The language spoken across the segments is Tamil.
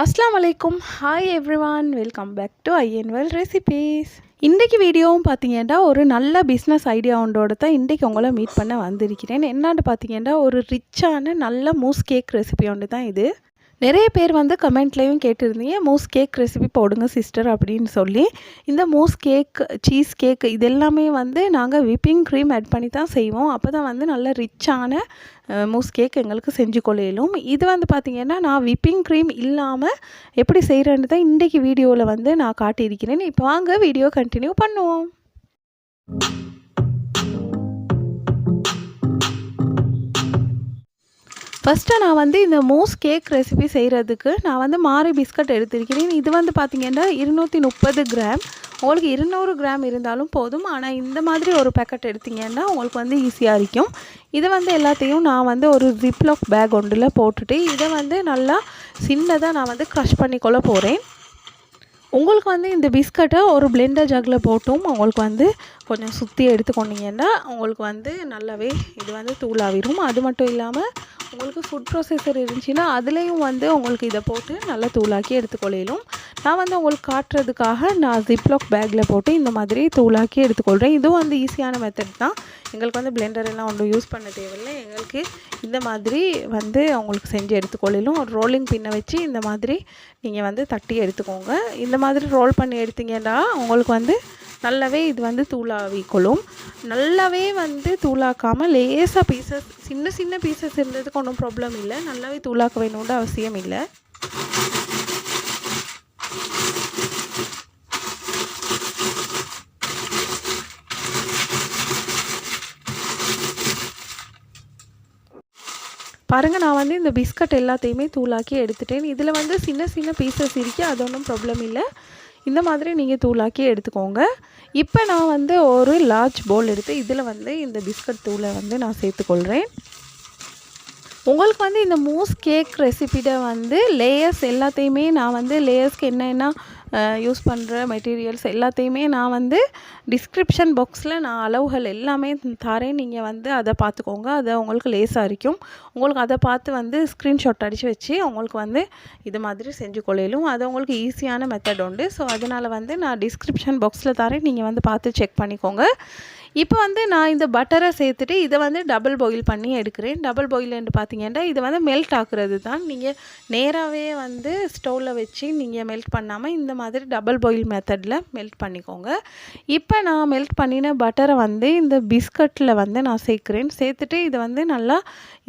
அஸ்லாம் வலைக்கும் hi everyone welcome back to I N well recipes இன்றைக்கி வீடியோவும் பார்த்தீங்கன்னா ஒரு நல்ல பிஸ்னஸ் ஐடியா ஒன்றோட தான் இன்றைக்கி உங்களை மீட் பண்ண வந்திருக்கிறேன். என்னான்னு பார்த்தீங்கன்னா ஒரு ரிச்சான நல்ல மூஸ் கேக் ரெசிபி ஒன்று தான் இது. நிறைய பேர் வந்து கமெண்ட்லேயும் கேட்டிருந்தீங்க மூஸ் கேக் ரெசிபி போடுங்க சிஸ்டர் அப்படின்னு சொல்லி. இந்த மூஸ் கேக் சீஸ் கேக் இது எல்லாமே வந்து நாங்கள் விப்பிங் க்ரீம் ஆட் பண்ணி தான் செய்வோம். அப்போ தான் வந்து நல்ல ரிச்சான மூஸ் கேக் எங்களுக்கு செஞ்சு கொள்ளையிலும் இது வந்து பார்த்திங்கன்னா நான் விப்பிங் க்ரீம் இல்லாமல் எப்படி செய்கிறேன்னு தான் இன்றைக்கி வீடியோவில் வந்து நான் காட்டியிருக்கிறேன். இப்போ வாங்க வீடியோ கண்டினியூ பண்ணுவோம். ஃபஸ்ட்டு நான் வந்து இந்த மூஸ் கேக் ரெசிபி செய்கிறதுக்கு நான் வந்து மாரி பிஸ்கட் எடுத்திருக்கிறேன். இது வந்து பார்த்திங்கன்னா இருநூற்றி முப்பது கிராம் உங்களுக்கு இருநூறு கிராம் இருந்தாலும் போதும். ஆனால் இந்த மாதிரி ஒரு பேக்கெட் எடுத்திங்கன்னா உங்களுக்கு வந்து ஈஸியாக இருக்கும். இதை வந்து எல்லாத்தையும் நான் வந்து ஒரு ஜிப்லாக் பேக் ஒன்றில் போட்டுட்டு இதை வந்து நல்லா சின்னதாக நான் வந்து க்ரஷ் பண்ணிக்கொள்ள போகிறேன் உங்களுக்கு வந்து இந்த பிஸ்கட்டை ஒரு பிளெண்டர் ஜக்கில் போட்டும். உங்களுக்கு வந்து கொஞ்சம் சுற்றி எடுத்துக்கொண்டிங்கன்னா உங்களுக்கு வந்து நல்லாவே இது வந்து தூளாவிடும் அது மட்டும் இல்லாமல் உங்களுக்கு ஃபுட் ப்ரொசஸர் இருந்துச்சுன்னா அதுலேயும் வந்து உங்களுக்கு இதை போட்டு நல்லா தூளாக்கி எடுத்துக்கொள்ளையிலும் நான் வந்து உங்களுக்கு காட்டுறதுக்காக நான் ஜிப்லாக் பேக்கில் போட்டு இந்த மாதிரி தூளாக்கி எடுத்துக்கொள்கிறேன் இதுவும் வந்து ஈஸியான மெத்தட் தான். எங்களுக்கு வந்து பிளெண்டர் எல்லாம் ஒன்றும் யூஸ் பண்ண தேவையில்லை. எங்களுக்கு இந்த மாதிரி வந்து அவங்களுக்கு செஞ்சு எடுத்துக்கொள்ளிலும். ஒரு ரோலிங் பின்னை வச்சு இந்த மாதிரி நீங்கள் வந்து தட்டி எடுத்துக்கோங்க. இந்த மாதிரி ரோல் பண்ணி எடுத்தீங்கன்னா உங்களுக்கு வந்து நல்லாவே இது வந்து தூளாவிக்கொள்ளும். நல்லாவே வந்து தூளாக்காமல் லேசாக பீசஸ் சின்ன சின்ன பீசஸ் இருந்ததுக்கு ஒன்றும் ப்ராப்ளம் இல்லை. நல்லாவே தூளாக்க வேணும்னு அவசியம் இல்லை. பாருங்கள் நான் வந்து இந்த பிஸ்கட் எல்லாத்தையுமே தூளாக்கி எடுத்துட்டேன். இதில் வந்து சின்ன சின்ன பீசஸ் இருக்குது அது ஒன்றும் ப்ராப்ளம் இல்லை. இந்த மாதிரி நீங்கள் தூளாக்கி எடுத்துக்கோங்க. இப்போ நான் வந்து ஒரு லார்ஜ் பவுல் எடுத்து இதில் வந்து இந்த பிஸ்கட் தூளை வந்து நான் சேர்த்துக்கொள்கிறேன். உங்களுக்கு வந்து இந்த மூஸ் கேக் ரெசிபியை வந்து லேயர்ஸ் எல்லாத்தையுமே நான் வந்து லேயர்ஸ்க்கு என்னென்ன யூஸ் பண்ணுற மெட்டீரியல்ஸ் எல்லாத்தையுமே நான் வந்து டிஸ்கிரிப்ஷன் பாக்ஸில் நான் அளவுகள் எல்லாமே தரேன். நீங்கள் வந்து அதை பார்த்துக்கோங்க. அதை உங்களுக்கு லேஸாக இருக்கும் உங்களுக்கு அதை பார்த்து வந்து ஸ்க்ரீன்ஷாட் அடித்து வச்சு உங்களுக்கு வந்து இது மாதிரி செஞ்சு கொள்ளையிலும். அது உங்களுக்கு ஈஸியான மெத்தட் உண்டு. ஸோ அதனால் வந்து நான் டிஸ்கிரிப்ஷன் பாக்ஸில் தரேன். நீங்கள் வந்து பார்த்து செக் பண்ணிக்கோங்க. இப்போ வந்து நான் இந்த பட்டரை சேர்த்துட்டு இதை வந்து டபுள் பாயில் பண்ணி எடுக்கிறேன். டபுள் பாயில்னு பார்த்தீங்கன்னா இது வந்து மெல்ட் ஆக்குறது தான். நீங்கள் நேராகவே வந்து ஸ்டவ்வில் வச்சு நீங்கள் மெல்ட் பண்ணாமல் இந்த மாதிரி டபுள் பாயில் மெத்தடில் மெல்ட் பண்ணிக்கோங்க. இப்போ நான் மெல்ட் பண்ணின பட்டரை வந்து இந்த பிஸ்கட்டில் வந்து நான் சேர்க்குறேன். சேர்த்துட்டு இதை வந்து நல்லா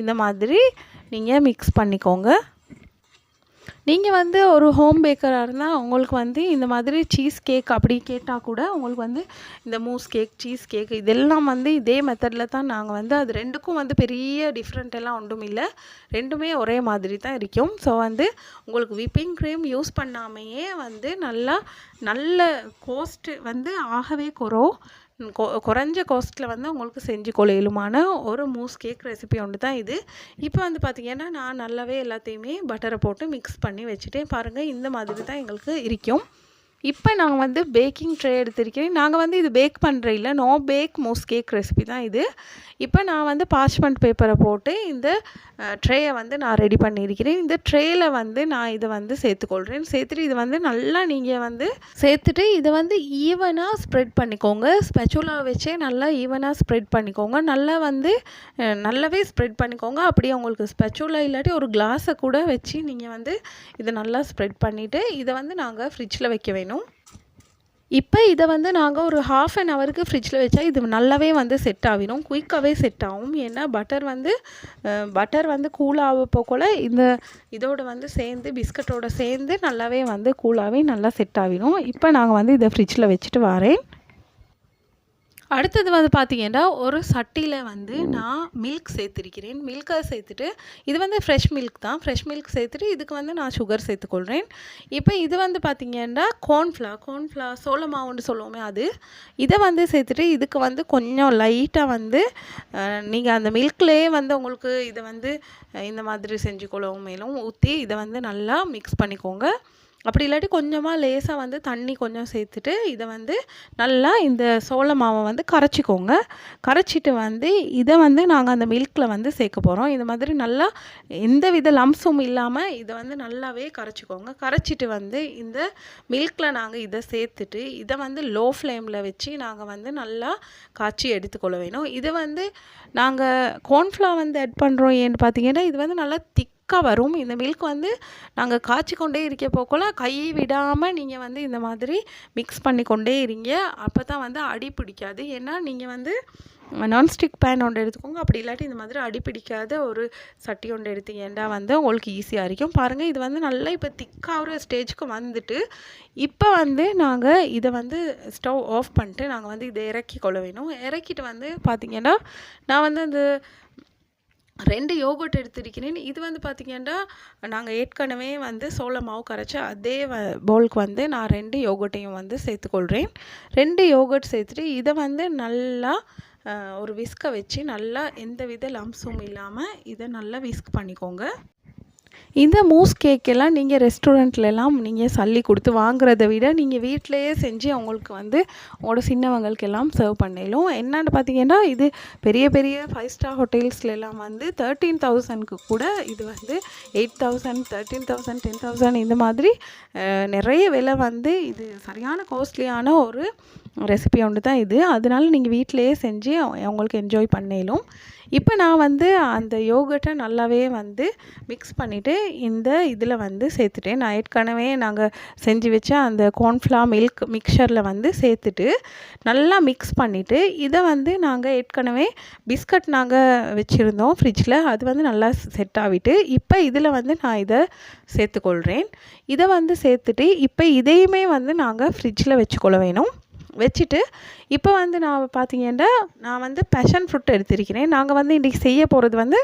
இந்த மாதிரி நீங்கள் மிக்ஸ் பண்ணிக்கோங்க. நீங்கள் வந்து ஒரு ஹோம் பேக்கராக இருந்தால் உங்களுக்கு வந்து இந்த மாதிரி சீஸ் கேக் அப்படி கேட்டால் கூட உங்களுக்கு வந்து இந்த மூஸ் கேக் சீஸ் கேக் இதெல்லாம் வந்து இதே மெத்தடில் தான் நாங்கள் வந்து அது ரெண்டுக்கும் வந்து பெரிய டிஃப்ரெண்ட் எல்லாம் ஒன்றும் இல்லை. ரெண்டுமே ஒரே மாதிரி தான் இருக்கும். ஸோ வந்து உங்களுக்கு விப்பிங் க்ரீம் யூஸ் பண்ணாமையே வந்து நல்லா நல்ல கோஸ்ட்டு வந்து ஆகவே குறோம். குறைஞ்ச காஸ்ட்டில் வந்து உங்களுக்கு செஞ்சு கொள்ளையிலுமான ஒரு மூஸ் கேக் ரெசிபி ஒன்று தான் இது. இப்போ வந்து பார்த்திங்கன்னா நான் நல்லாவே எல்லாத்தையுமே பட்டரை போட்டு மிக்ஸ் பண்ணி வச்சுட்டேன். பாருங்கள் இந்த மாதிரி தான் எங்களுக்கு இருக்கும். இப்போ நான் வந்து பேக்கிங் ட்ரே எடுத்திருக்கிறேன். நாங்கள் வந்து இது பேக் பண்ணுற இல்லை. No bake mousse cake recipe தான் இது. இப்போ நான் வந்து பார்ச்மெண்ட் பேப்பரை போட்டு இந்த ட்ரேயை வந்து நான் ரெடி பண்ணியிருக்கிறேன். இந்த ட்ரேயில் வந்து நான் இதை வந்து சேர்த்துக்கொள்கிறேன் சேர்த்துட்டு இது வந்து நல்லா நீங்கள் வந்து சேர்த்துட்டு இதை வந்து ஈவனாக ஸ்ப்ரெட் பண்ணிக்கோங்க. ஸ்பெச்சுலா வச்சே நல்லா ஈவனாக ஸ்ப்ரெட் பண்ணிக்கோங்க. நல்லா வந்து நல்லாவே ஸ்ப்ரெட் பண்ணிக்கோங்க. அப்படியே உங்களுக்கு ஸ்பெச்சுலா இல்லாட்டி ஒரு கிளாஸை கூட வச்சு நீங்கள் வந்து இதை நல்லா ஸ்ப்ரெட் பண்ணிவிட்டு இதை வந்து நாங்கள் ஃப்ரிட்ஜில் வைக்க வேணும். இப்போ இதை வந்து நாங்கள் ஒரு ஹாஃப் அன் ஹவருக்கு ஃப்ரிட்ஜில் வச்சா இது நல்லாவே வந்து செட் ஆகிடும். குயிக்காகவே செட் ஆகும். ஏன்னா பட்டர் வந்து பட்டர் வந்து கூலாக கூட இந்த இதோடு வந்து சேர்ந்து பிஸ்கட்டோடு சேர்ந்து நல்லாவே வந்து கூலாகவே நல்லா செட் ஆகிடும். இப்போ நாங்கள் வந்து இதை ஃப்ரிட்ஜில் வச்சுட்டு வரேன். அடுத்தது வந்து பார்த்திங்கன்னா ஒரு சட்டியில் வந்து நான் மில்க் சேர்த்துருக்கிறேன். மில்கை சேர்த்துட்டு இது வந்து ஃப்ரெஷ் மில்க் தான். ஃப்ரெஷ் மில்க் சேர்த்துட்டு இதுக்கு வந்து நான் சுகர் சேர்த்துக்கொள்கிறேன் இப்போ இது வந்து பார்த்திங்கன்னா கோர்ன்ஃப்ளா கோர்ன்ஃப்ளா சோள மாவுன்னு சொல்லுவோமே அது. இதை வந்து சேர்த்துட்டு இதுக்கு வந்து கொஞ்சம் லைட்டாக வந்து நீங்கள் அந்த மில்க்லேயே வந்து உங்களுக்கு இதை வந்து இந்த மாதிரி செஞ்சு கொள்ளவும் மேலும் ஊற்றி இதை வந்து நல்லா மிக்ஸ் பண்ணிக்கோங்க. அப்படி இல்லாட்டி கொஞ்சமாக லேசாக வந்து தண்ணி கொஞ்சம் சேர்த்துட்டு இதை வந்து நல்லா இந்த சோள மாவை வந்து கரைச்சிக்கோங்க. கரைச்சிட்டு வந்து இதை வந்து நாங்கள் அந்த மில்கில் வந்து சேர்க்க போகிறோம் இந்த மாதிரி நல்லா எந்த வித லம்ஸும் இல்லாமல் இதை வந்து நல்லாவே கரைச்சிக்கோங்க. கரைச்சிட்டு வந்து இந்த மில்கில் நாங்கள் இதை சேர்த்துட்டு இதை வந்து லோ ஃப்ளேமில் வச்சு நாங்கள் வந்து நல்லா காய்ச்சி எடுத்துக்கொள்ள வேணும். இது வந்து நாங்கள் கோர்ன்ஃப்ளவர் வந்து ஆட் பண்ணுறோம் ஏன்னு பார்த்தீங்கன்னா இது வந்து நல்லா திக் திக்காக வரும். இந்த மில்க் வந்து நாங்கள் காய்ச்சி கொண்டே இருக்க போக்கோல கையை விடாமல் நீங்கள் வந்து இந்த மாதிரி மிக்ஸ் பண்ணி கொண்டே இருங்க. அப்போ தான் வந்து அடி பிடிக்காது. ஏன்னா நீங்கள் வந்து நான்ஸ்டிக் பேன் ஒன்று எடுத்துக்கோங்க. அப்படி இல்லாட்டி இந்த மாதிரி அடி பிடிக்காத ஒரு சட்டி ஒன்று எடுத்தீங்கன்னா வந்து உங்களுக்கு ஈஸியாக இருக்கும். பாருங்கள் இது வந்து நல்லா இப்போ திக்காகிற ஸ்டேஜுக்கு வந்துட்டு இப்போ வந்து நாங்கள் இதை வந்து ஸ்டவ் ஆஃப் பண்ணிட்டு நாங்கள் வந்து இதை இறக்கி கொள்ள வேணும். இறக்கிட்டு வந்து பார்த்திங்கன்னா நான் வந்து அந்த ரெண்டு யோகர்ட் எடுத்திருக்கிறேன். இது வந்து பார்த்திங்கன்னா நாங்கள் ஏற்கனவே வந்து சோள மாவு கரைச்சி அதே வ பவுலுக்கு வந்து நான் ரெண்டு யோகர்ட்டையும் வந்து சேர்த்துக்கொள்கிறேன் ரெண்டு யோகர்ட் சேர்த்துட்டு இதை வந்து நல்லா ஒரு விஸ்கை வச்சு நல்லா எந்த வித லம்ஸும் இல்லாமல் இதை நல்லா விஸ்க் பண்ணிக்கோங்க. இந்த மூஸ் கேக்கெல்லாம் நீங்கள் ரெஸ்டாரண்ட்லலாம் நீங்கள் சல்லி கொடுத்து வாங்குறத விட நீங்கள் வீட்டிலையே செஞ்சு அவங்களுக்கு வந்து உங்களோட சின்னவங்களுக்கு எல்லாம் சர்வ் பண்ணிடலும் என்னென்னு பார்த்தீங்கன்னா இது பெரிய பெரிய ஃபைவ் ஸ்டார் ஹோட்டல்ஸ்லாம் வந்து தேர்ட்டீன் தௌசண்ட்க்கு கூட இது வந்து eight thousand thirteen thousand ten thousand இந்த மாதிரி நிறைய விலை வந்து இது சரியான காஸ்ட்லியான ஒரு ரெசிபி ஒன்று தான் இது. அதனால நீங்கள் வீட்டிலையே செஞ்சு அவங்களுக்கு என்ஜாய் பண்ணிடலும் இப்போ நான் வந்து அந்த யோகர்ட்டை நல்லாவே வந்து மிக்ஸ் பண்ணிவிட்டு இந்த இதில் வந்து சேர்த்துட்டேன். நான் ஏற்கனவே நாங்கள் செஞ்சு வச்ச அந்த கார்ன்ஃப்ளா மில்க் மிக்சரில் வந்து சேர்த்துட்டு நல்லா மிக்ஸ் பண்ணிவிட்டு இதை வந்து நாங்கள் ஏற்கனவே பிஸ்கட் நாங்கள் வச்சுருந்தோம் ஃப்ரிட்ஜில் அது வந்து நல்லா செட் ஆகிட்டு இப்போ இதில் வந்து நான் இதை சேர்த்துக்கொள்கிறேன் இதை வந்து சேர்த்துட்டு இப்போ இதையுமே வந்து நாங்கள் ஃப்ரிட்ஜில் வச்சுக்கொள்ள வேணும். வச்சுட்டு இப்போ வந்து நான் பார்த்தீங்கன்னா நான் வந்து பேஷன் ஃப்ரூட் எடுத்திருக்கிறேன். நாங்கள் வந்து இன்றைக்கி செய்ய போகிறது வந்து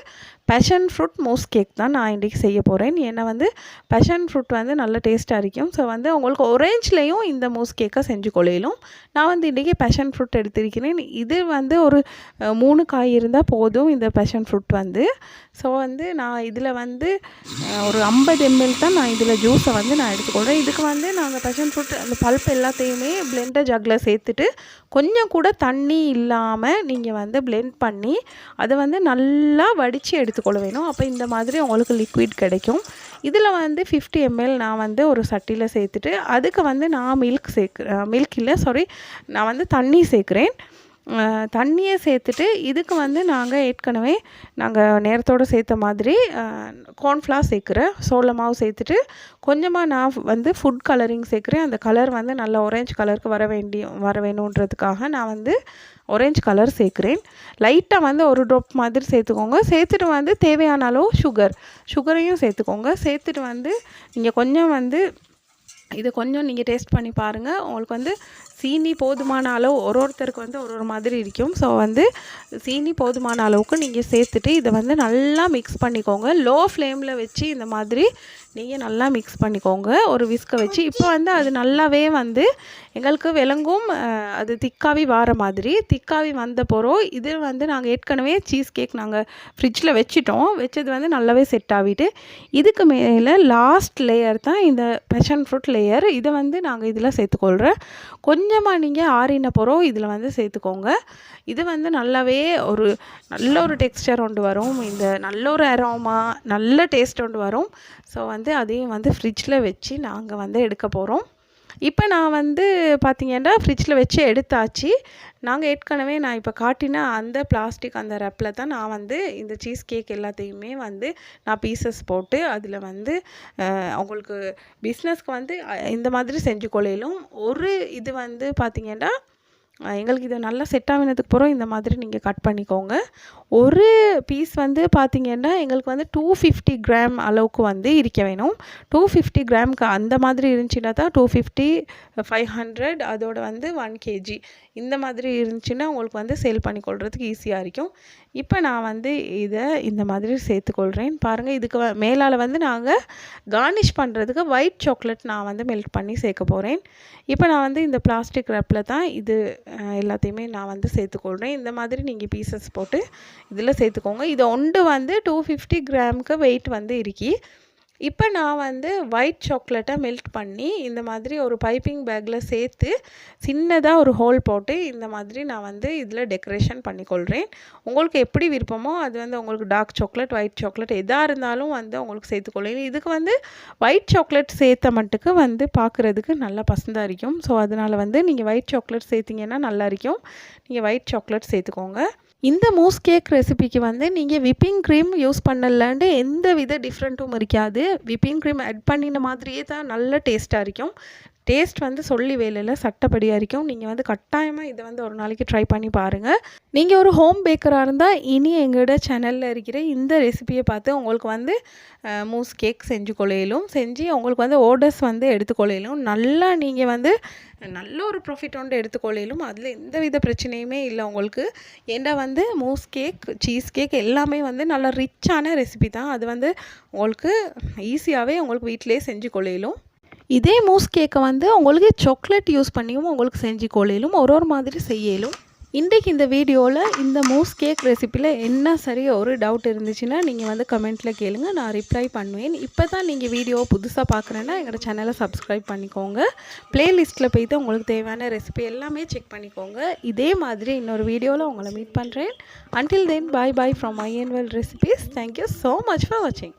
பேஷன் ஃப்ரூட் மோஸ் கேக் தான் நான் இன்றைக்கி செய்ய போகிறேன் ஏன்னா வந்து பேஷன் ஃப்ரூட் வந்து நல்ல டேஸ்ட்டாக இருக்கும் ஸோ வந்து உங்களுக்கு ஒரேஞ்ச்லேயும் இந்த மோஸ் கேக்கை செஞ்சு கொள்ளையிலும். நான் வந்து இன்றைக்கி பேஷன் ஃப்ரூட் எடுத்திருக்கிறேன். இது வந்து ஒரு மூணு காய் இருந்தால் போதும் இந்த பேஷன் ஃப்ரூட் வந்து. ஸோ வந்து நான் இதில் வந்து ஒரு ஐம்பது எம்எல் தான் நான் இதில் ஜூஸை வந்து நான் எடுத்துக்கொள்கிறேன் இதுக்கு வந்து நாங்கள் பேஷன் ஃப்ரூட் அந்த பல்ப் எல்லாத்தையுமே பிளெண்டர் ஜக்கில் சேர்த்துட்டு கொஞ்சம் கூட தண்ணி இல்லாமல் நீங்கள் வந்து பிளெண்ட் பண்ணி அதை வந்து நல்லா வடித்து எடுத்துக்கொள்ள வேணும். அப்போ இந்த மாதிரி உங்களுக்கு லிக்விட் கிடைக்கும். இதில் வந்து ஃபிஃப்டி எம்எல் நான் வந்து ஒரு சட்டியில் சேர்த்துட்டு அதுக்கு வந்து நான் மில்க் சேர்க்கு மில்க் இல்லை சாரி நான் வந்து தண்ணி சேர்க்குறேன். தண்ணியை சேர்த்துட்டு இதுக்கு வந்து நாங்கள் ஏற்கனவே நாங்கள் நேரத்தோடு சேர்த்த மாதிரி கார்ன்ஃப்ளார் சேர்க்குறேன். சோள மாவு சேர்த்துட்டு கொஞ்சமாக நான் வந்து ஃபுட் கலரிங் சேர்க்குறேன். அந்த கலர் வந்து நல்ல ஒரேஞ்ச் கலருக்கு வர வேண்டிய வர வேணுன்றதுக்காக நான் வந்து ஒரேஞ்ச் கலர் சேர்க்குறேன். லைட்டாக வந்து ஒரு ட்ராப் மாதிரி சேர்த்துக்கோங்க. சேர்த்துட்டு வந்து தேவையான அளவு சுகர் சுகரையும் சேர்த்துக்கோங்க. சேர்த்துட்டு வந்து நீங்கள் கொஞ்சம் வந்து இது கொஞ்சம் நீங்கள் டேஸ்ட் பண்ணி பாருங்கள் உங்களுக்கு வந்து சீனி போதுமான அளவு ஒரு ஒருத்தருக்கு வந்து ஒரு ஒரு மாதிரி இருக்கும். ஸோ வந்து சீனி போதுமான அளவுக்கு நீங்கள் சேர்த்துட்டு இதை வந்து நல்லா மிக்ஸ் பண்ணிக்கோங்க. லோ ஃப்ளேமில் வச்சு இந்த மாதிரி நீங்கள் நல்லா மிக்ஸ் பண்ணிக்கோங்க. ஒரு விஸ்கை வச்சு இப்போ வந்து அது நல்லாவே வந்து எங்களுக்கு விளங்கும் அது திக்காவி வார மாதிரி. திக்காவி வந்த போகிறோம் இது வந்து நாங்கள் ஏற்கனவே சீஸ் கேக் நாங்கள் ஃப்ரிட்ஜில் வச்சுட்டோம். வச்சது வந்து நல்லாவே செட் ஆகிட்டு இதுக்கு மேலே லாஸ்ட் லேயர் தான் இந்த பெஷன் ஃப்ரூட் லேயர் இதை வந்து நாங்கள் இதில் சேர்த்துக்கொள்கிறேன் கொஞ்சமாக நீங்கள் ஆறின போகிறோம் இதில் வந்து சேர்த்துக்கோங்க. இது வந்து நல்லாவே ஒரு நல்ல ஒரு டெக்ஸ்டர் ஒன்று வரும். இந்த நல்ல ஒரு அரோமா நல்ல டேஸ்ட் ஒன்று வரும். ஸோ வந்து வந்து அதையும் வந்து ஃப்ரிட்ஜில் வச்சு நாங்கள் வந்து எடுக்க போகிறோம் இப்போ நான் வந்து பார்த்திங்கன்னா ஃப்ரிட்ஜில் வச்சு எடுத்தாச்சு. நாங்கள் ஏற்கனவே நான் இப்போ காட்டின அந்த பிளாஸ்டிக் அந்த ரெப்பில் தான் நான் வந்து இந்த சீஸ் கேக் எல்லாத்தையுமே வந்து நான் பீசஸ் போட்டு அதில் வந்து அவங்களுக்கு பிஸ்னஸ்க்கு வந்து இந்த மாதிரி செஞ்சு கொள்ளையிலும் ஒரு இது வந்து பார்த்திங்கன்னா எங்களுக்கு இது நல்லா செட் ஆகினதுக்கு அப்புறம் இந்த மாதிரி நீங்கள் கட் பண்ணிக்கோங்க. ஒரு பீஸ் வந்து பார்த்திங்கன்னா எங்களுக்கு வந்து டூ ஃபிஃப்டி கிராம் அளவுக்கு வந்து இருக்க வேணும். டூ ஃபிஃப்டி கிராம்க்கு அந்த மாதிரி இருந்துச்சுன்னா தான் டூ ஃபிஃப்டி ஃபைவ் ஹண்ட்ரட் அதோட வந்து ஒன் கேஜி இந்த மாதிரி இருந்துச்சுன்னா உங்களுக்கு வந்து சேல் பண்ணி கொள்றதுக்கு ஈஸியாக இருக்கும். இப்போ நான் வந்து இதை இந்த மாதிரி சேர்த்துக்கொள்கிறேன் பாருங்கள் இதுக்கு மேலால் வந்து நாங்கள் கார்னிஷ் பண்ணுறதுக்கு ஒயிட் சாக்லேட் நான் வந்து மெல்ட் பண்ணி சேர்க்க போகிறேன் இப்போ நான் வந்து இந்த பிளாஸ்டிக் ரப்பில் தான் இது எல்லாத்தையுமே நான் வந்து சேர்த்துக்கொள்கிறேன் இந்த மாதிரி நீங்கள் பீசஸ் போட்டு இதில் சேர்த்துக்கோங்க. இது ஒன்று வந்து டூ ஃபிஃப்டி கிராமுக்கு வெயிட் வந்து இருக்கி. இப்போ நான் வந்து ஒயிட் சாக்லேட்டை மெல்ட் பண்ணி இந்த மாதிரி ஒரு பைப்பிங் பேக்கில் சேர்த்து சின்னதாக ஒரு ஹோல் போட்டு இந்த மாதிரி நான் வந்து இதில் டெக்கரேஷன் பண்ணிக்கொள்கிறேன். உங்களுக்கு எப்படி விருப்பமோ அது வந்து உங்களுக்கு டார்க் சாக்லேட் ஒயிட் சாக்லேட் எதாக இருந்தாலும் வந்து உங்களுக்கு சேர்த்துக்கொள்ளலாம் இதுக்கு வந்து ஒயிட் சாக்லேட் சேர்த்த மட்டுக்கு வந்து பார்க்குறதுக்கு நல்லா பசந்தாக இருக்கும். ஸோ அதனால் வந்து நீங்கள் ஒயிட் சாக்லேட் சேர்த்திங்கன்னா நல்லா இருக்கும். நீங்கள் ஒயிட் சாக்லேட் சேர்த்துக்கோங்க. இந்த மூஸ் கேக் ரெசிபிக்கு வந்து நீங்கள் விப்பிங் க்ரீம் யூஸ் பண்ணலான்ட்டு எந்த வித டிஃப்ரெண்ட்டும் இருக்காது. விப்பிங் க்ரீம் ஆட் பண்ணின மாதிரியே தான் நல்ல டேஸ்ட்டாக இருக்கும். டேஸ்ட் வந்து சொல்லி வேலையில் சட்டப்படி வரைக்கும் நீங்கள் வந்து கட்டாயமாக இதை வந்து ஒரு நாளைக்கு ட்ரை பண்ணி பாருங்கள் நீங்கள் ஒரு ஹோம் பேக்கராக இருந்தால் இனி எங்களோட சேனலில் இருக்கிற இந்த ரெசிபியை பார்த்து உங்களுக்கு வந்து மூஸ் கேக் செஞ்சு கொள்ளையிலும் செஞ்சு உங்களுக்கு வந்து ஆர்டர்ஸ் வந்து எடுத்துக்கொள்ளையிலும் நல்லா நீங்கள் வந்து நல்ல ஒரு ப்ராஃபிட் ஒன்று எடுத்துக்கொள்ளையிலும் அதில் எந்த வித பிரச்சனையுமே இல்லை உங்களுக்கு. ஏண்டா வந்து மூஸ் கேக் சீஸ் கேக் எல்லாமே வந்து நல்ல ரிச்சான ரெசிபி தான். அது வந்து உங்களுக்கு ஈஸியாகவே உங்களுக்கு வீட்டிலே செஞ்சு கொள்ளையிலும் இதே மூஸ் கேக்கை வந்து உங்களுக்கு சாக்லேட் யூஸ் பண்ணியும் உங்களுக்கு செஞ்சு கொள்ளையிலும் ஒரு ஒரு மாதிரி செய்யலும். இன்றைக்கு இந்த வீடியோவில் இந்த மூஸ் கேக் ரெசிப்பியில் என்ன சரியாக ஒரு டவுட் இருந்துச்சுன்னா நீங்கள் வந்து கமெண்ட்டில் கேளுங்க. நான் ரிப்ளை பண்ணுவேன். இப்போ தான் நீங்கள் வீடியோ புதுசாக பார்க்குறேன்னா எங்களோட சேனலை சப்ஸ்கிரைப் பண்ணிக்கோங்க. ப்ளேலிஸ்ட்டில் போய்ட்டு உங்களுக்கு தேவையான ரெசிபி எல்லாமே செக் பண்ணிக்கோங்க. இதே மாதிரி இன்னொரு வீடியோவில் உங்களை மீட் பண்ணுறேன் until then bye bye from I N well recipes thank you so much for வாட்சிங்